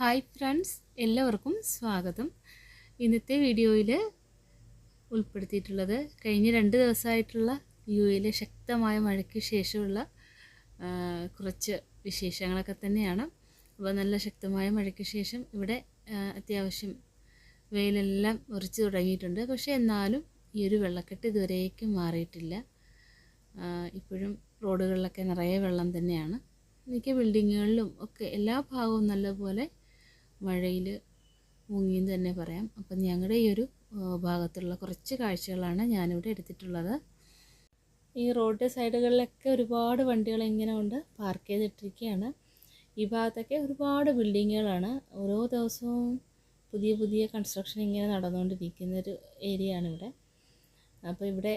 Hi friends എല്ലാവർക്കും സ്വാഗതം. ഇന്നത്തെ വീഡിയോയിൽ ഉൾപ്പെടുത്തിയിട്ടുള്ളത് കഴിഞ്ഞ രണ്ട് ദിവസമായിട്ടുള്ള യു എയിലെ ശക്തമായ മഴയ്ക്ക് ശേഷമുള്ള കുറച്ച് വിശേഷങ്ങളൊക്കെ തന്നെയാണ്. അപ്പോൾ നല്ല ശക്തമായ മഴയ്ക്ക് ശേഷം ഇവിടെ അത്യാവശ്യം വെയിലെല്ലാം ഉറച്ചു തുടങ്ങിയിട്ടുണ്ട്. പക്ഷേ എന്നാലും ഈ ഒരു വെള്ളക്കെട്ട് ഇതുവരേക്കും മാറിയിട്ടില്ല. ഇപ്പോഴും റോഡുകളിലൊക്കെ നിറയെ വെള്ളം തന്നെയാണ്. മിക്ക ബിൽഡിങ്ങുകളിലും ഒക്കെ എല്ലാ ഭാഗവും നല്ലപോലെ മഴയിൽ മുങ്ങിയെന്ന് തന്നെ പറയാം. അപ്പം ഞങ്ങളുടെ ഈ ഒരു ഭാഗത്തുള്ള കുറച്ച് കാഴ്ചകളാണ് ഞാനിവിടെ എടുത്തിട്ടുള്ളത്. ഈ റോഡ് സൈഡുകളിലൊക്കെ ഒരുപാട് വണ്ടികൾ ഇങ്ങനെ കൊണ്ട് പാർക്ക് ചെയ്തിട്ടിരിക്കുകയാണ്. ഈ ഭാഗത്തൊക്കെ ഒരുപാട് ബിൽഡിങ്ങുകളാണ്. ഓരോ ദിവസവും പുതിയ പുതിയ കൺസ്ട്രക്ഷൻ ഇങ്ങനെ നടന്നുകൊണ്ടിരിക്കുന്നൊരു ഏരിയ ആണ് ഇവിടെ അപ്പോൾ ഇവിടെ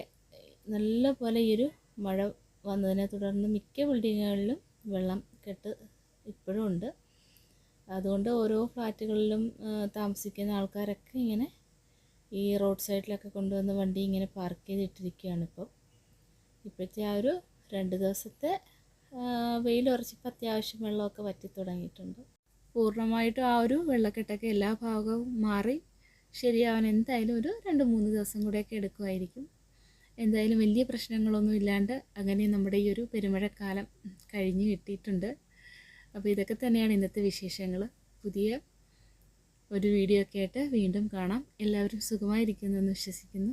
നല്ല പോലെ ഈ ഒരു മഴ വന്നതിനെ തുടർന്ന് മിക്ക ബിൽഡിങ്ങുകളിലും വെള്ളം കെട്ട് ഇപ്പോഴും ഉണ്ട്. അതുകൊണ്ട് ഓരോ ഫ്ലാറ്റുകളിലും താമസിക്കുന്ന ആൾക്കാരൊക്കെ ഇങ്ങനെ ഈ റോഡ് സൈഡിലൊക്കെ കൊണ്ടുവന്ന് വണ്ടി ഇങ്ങനെ പാർക്ക് ചെയ്തിട്ടിരിക്കുകയാണ് ഇപ്പോൾ ഇപ്പോഴത്തെ ആ ഒരു രണ്ട് ദിവസത്തെ വെയിൽ ഉറച്ചപ്പോൾ അത്യാവശ്യം വെള്ളമൊക്കെ വറ്റി തുടങ്ങിയിട്ടുണ്ട്. പൂർണമായിട്ടും ആ ഒരു വെള്ളക്കെട്ടൊക്കെ എല്ലാ ഭാഗവും മാറി ശരിയാവാൻ എന്തായാലും ഒരു രണ്ട് മൂന്ന് ദിവസം കൂടെയൊക്കെ എടുക്കുമായിരിക്കും. എന്തായാലും വലിയ പ്രശ്നങ്ങളൊന്നും ഇല്ലാണ്ട് അങ്ങനെ നമ്മുടെ ഈ ഒരു പെരുമഴക്കാലം കഴിഞ്ഞ് കിട്ടിയിട്ടുണ്ട്. അപ്പോൾ ഇതൊക്കെ തന്നെയാണ് ഇന്നത്തെ വിശേഷങ്ങൾ. പുതിയ ഒരു വീഡിയോ ഒക്കെ ആയിട്ട് വീണ്ടും കാണാം. എല്ലാവരും സുഖമായിരിക്കുന്നു എന്ന് വിശ്വസിക്കുന്നു.